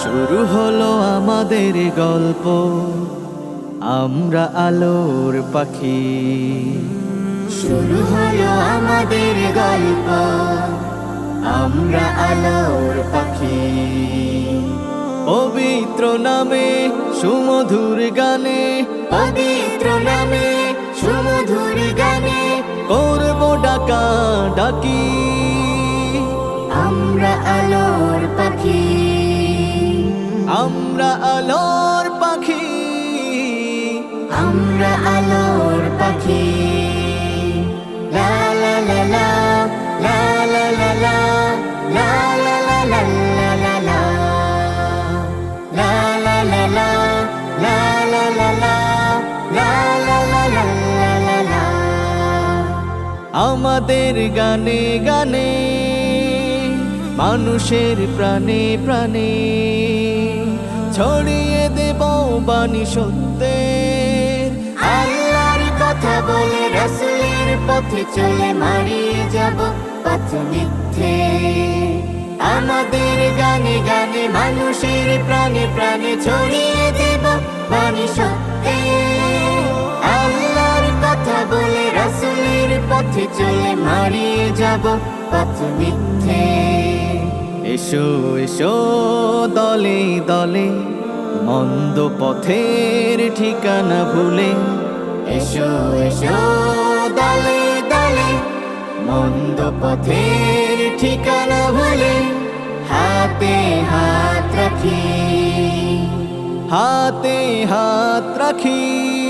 শুরু হলো আমাদের গল্প আমরা আলোর পাখি শুরু হলো আমাদের গল্প আমরা আলোর পাখি পবিত্র নামে সুমধুর গানে। পবিত্র নামে সুমধুর গানে। করব ডাকা ডাকি। আমরা আলোর পাখি। আমরা আলোর আমাদের গানে গানে, মানুষের প্রাণে প্রাণে ছড়িয়ে দেব বাণী সত্যের। আল্লাহর কথা বলে রসুলের পথে চলে মারিয়ে যাব পথ মিথ্যে। আমাদের গানে গানে, মানুষের প্রাণে প্রাণে ছড়িয়ে দেব চলে মারিয়ে যাব পথ মিথ্যে। এসো এসো দলে দলে, মন্দ পথের ঠিকানা ভুলে। এসো এসো দলে দলে, মন্দ পথের ঠিকানা ভুলে। হাতে হাত রাখি। হাতে হাত রাখি।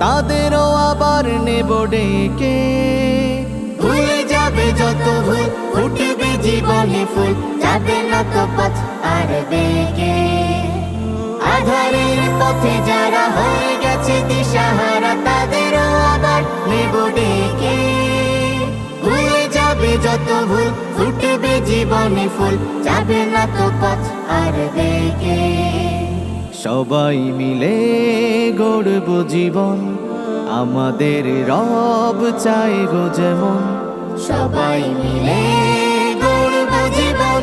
তাদেরও আবার নেব ডেকে। ভুলে যাবে যত ভুল, ফুটবে জীবনে ফুল, যাবে না তো পথ আর বেগে। আধারের পথে যারা হয়ে গেছে দিশাহারা, তাদেরও আবার নেব ডেকে। ভুলে যাবে যত ভুল, ফুটবে জীবনে ফুল, যাবে না তো পথ আর বেগে। সবাই মিলে গড়ব জীবন। আমাদের রব চাই গো যেমন। সবাই মিলে গড়ব জীবন।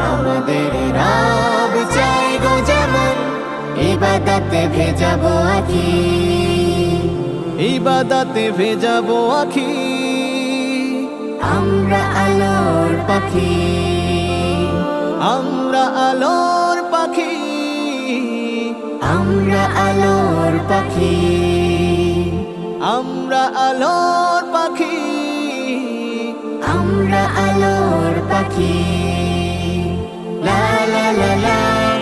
আমাদের রব চাই গো যেমন। ইবাদতে ভেজাবো আখি। ইবাদাতে ভেজাবো আখি। আমরা আলোর পাখি। আমরা আলোর পাখি। আমরা আলোর পাখি। আমরা আলোর পাখি। আমরা আলোর পাখি। লা লা লা লা।